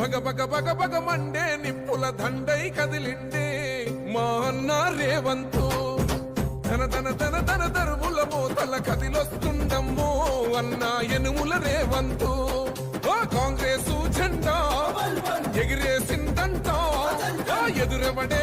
బగ బగ Monday నిప్పుల దండై కదిలిండే మా అన్న రేవంతు. ధన ధన ధన ధన ధరువుల మూతల కదిలొస్తుండమ్మో అన్న ఎనుముల రేవంతు. ఆ కాంగ్రెస్ జెండా ఎగిరేసిందంట. ఆ ఎదురెవడే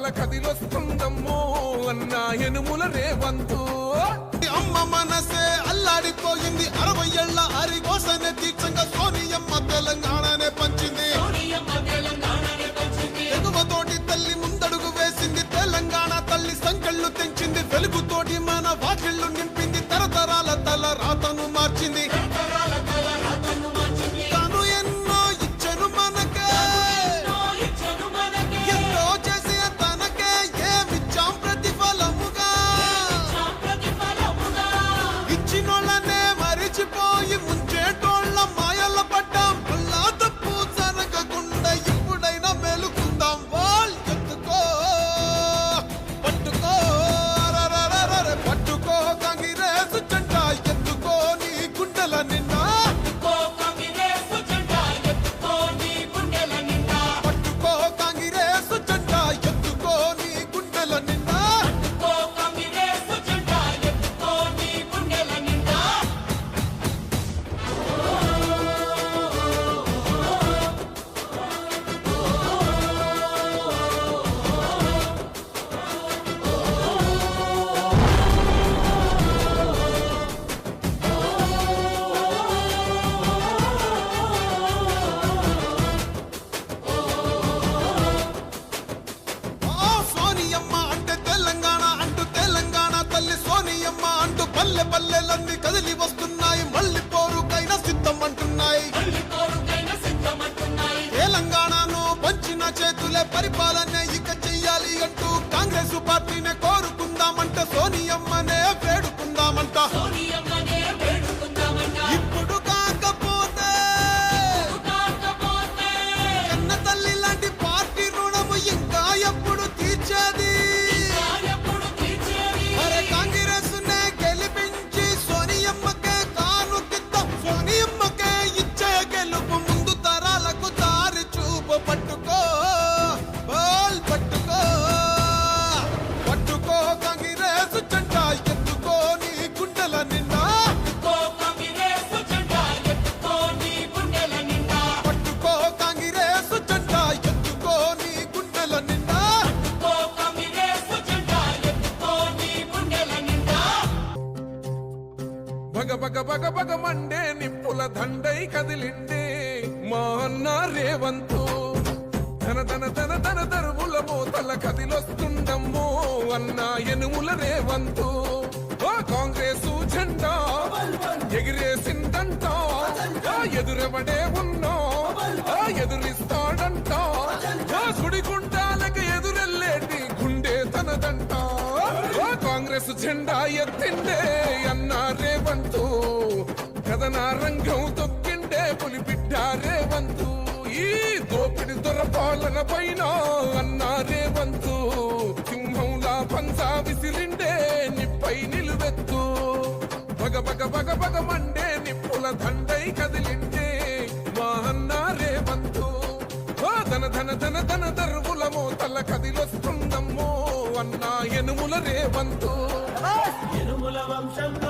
మోతల కదిలొస్తుందమ్మో అన్న ఎనుముల రేవంతు. అమ్మ మనసే అల్లాడిపోయింది అరవై ఏళ్ళ అరిగోసనే తీక్షంగా సోనియమ్మ తెలంగాణనే పంచింది. ఎగువతోటి తల్లి ముందడుగు వేసింది తెలంగాణ తల్లి సంకెళ్ళు తెంచింది. వెలుగుతోటి మన వాకిళ్ళు నింపింది కదిలి వస్తున్నాయి మళ్ళీ పోరుకైనా సిద్ధం అంటున్నాయి తెలంగాణను పంచిన చేతులే పరిపాలన ఇక చెయ్యాలి అంటూ కాంగ్రెస్ పార్టీనే జెండా ఎత్తుకో గుండెల నిండా. పట్టుకో కాంగ్రెస్ జెండా ఎత్తుకో గుండెల నిండా. బగ బగ బగ బగ మండే నిప్పుల దండై కదిలిండే మా అన్న రేవంతు. ధన ధన ధన ధన దరువుల మోతల కదిలొస్తుండమ్మో అన్న ఎనుముల రేవంతు. ఓ కాంగ్రెస్ జెండా ఎగిరేసిందంట. ఎదురెవడే ఉన్నా? ఎదురిస్తాడంట. ఆ ఎదురెళ్ళేటి గుండె తనదంట. కాంగ్రెస్ జెండా ఎత్తిండే అన్న రేవంతు. కథన రంగం తొక్కిండే పులిపిడ్డ రేవంతు. పాలన పైన అన్నారే వంతు. సింహంలా పంచా విసిరిండే నిప్పై నిలువెత్తు. భగ బగ బగ భగ మండే నిప్పుల దండై కదిలిండే మా అన్నారే వంతు. ధన ధన ధన ధన దరువుల మోతల కదిలొస్తుందమ్మో అన్నా ఎనుముల రేవంతు ఎనుముల వంశంలో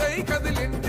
కదిలిండే మా అన్న రేవంతు